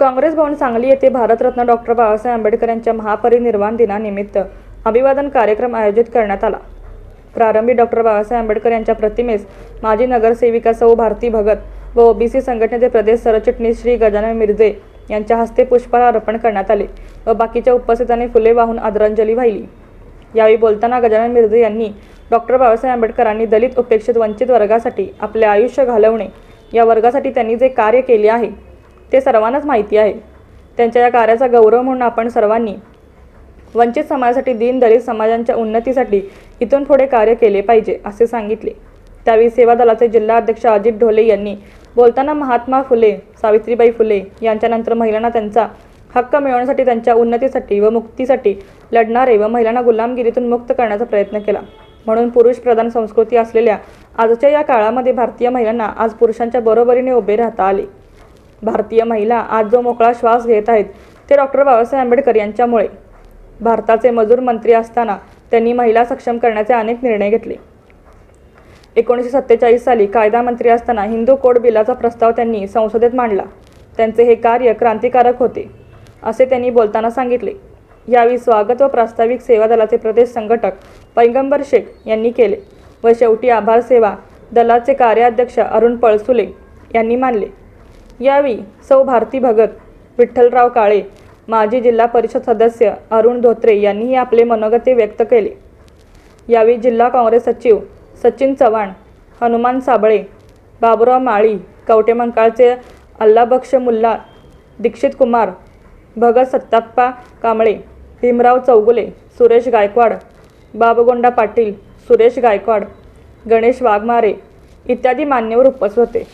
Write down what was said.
काँग्रेस भवन सांगली येथे भारतरत्न डॉक्टर बाबासाहेब आंबेडकर यांच्या महापरिनिर्वाण दिनानिमित्त अभिवादन कार्यक्रम आयोजित करण्यात आला. प्रारंभी डॉक्टर बाबासाहेब आंबेडकर यांच्या प्रतिमेस माजी नगरसेविका सौ भारती भगत व ओबीसी संघटनेचे प्रदेश सरचिटणीस श्री गजानन मिर्जे यांच्या हस्ते पुष्पहार अर्पण करण्यात आले व बाकीच्या उपस्थितांनी फुले वाहून आदरांजली वाहिली. यावेळी बोलताना गजानन मिर्जे यांनी डॉक्टर बाबासाहेब आंबेडकरांनी दलित उपेक्षित वंचित वर्गासाठी आपले आयुष्य घालवणे या वर्गासाठी त्यांनी जे कार्य केले आहे ते सर्वांनाच माहिती आहे. त्यांच्या या कार्याचा गौरव म्हणून आपण सर्वांनी वंचित समाजासाठी दीन दलित समाजांच्या उन्नतीसाठी इथून पुढे कार्य केले पाहिजे असे सांगितले. त्यावेळी सेवा दलाचे जिल्हा अध्यक्ष अजित ढोले यांनी बोलताना महात्मा फुले सावित्रीबाई फुले यांच्यानंतर महिलांना त्यांचा हक्क मिळवण्यासाठी त्यांच्या उन्नतीसाठी व मुक्तीसाठी लढणारे व महिलांना गुलामगिरीतून मुक्त करण्याचा प्रयत्न केला. म्हणून पुरुष प्रधान संस्कृती असलेल्या आजच्या या काळामध्ये भारतीय महिलांना आज पुरुषांच्या बरोबरीने उभे राहता आले. भारतीय महिला आज जो मोकळा श्वास घेत आहेत ते डॉक्टर बाबासाहेब आंबेडकर यांच्यामुळे. भारताचे मजूर मंत्री असताना त्यांनी महिला सक्षम करण्याचे अनेक निर्णय घेतले. एकोणीसशे सत्तेचाळीस साली कायदा मंत्री असताना हिंदू कोड बिलाचा प्रस्ताव त्यांनी संसदेत मांडला. त्यांचे हे कार्य क्रांतिकारक होते असे त्यांनी बोलताना सांगितले. यावेळी स्वागत व प्रास्ताविक सेवा दलाचे प्रदेश संघटक पैगंबर शेख यांनी केले व शेवटी आभार सेवा दलाचे कार्याध्यक्ष अरुण पळसुले यांनी मानले. यावेळी सौ भारती भगत विठ्ठलराव काळे माजी जिल्हा परिषद सदस्य अरुण धोत्रे यांनीही आपले मनोगते व्यक्त केले. यावेळी जिल्हा काँग्रेस सचिव सचिन चव्हाण हनुमान साबळे बाबुराव माळी कवटेमंकाळचे अल्लाबक्ष मुल्ला दीक्षित कुमार भगत सत्ताप्पा कांबळे भीमराव चौगुले सुरेश गायकवाड बाबगोंडा पाटील सुरेश गायकवाड गणेश वाघमारे इत्यादी मान्यवर उपस्थित होते.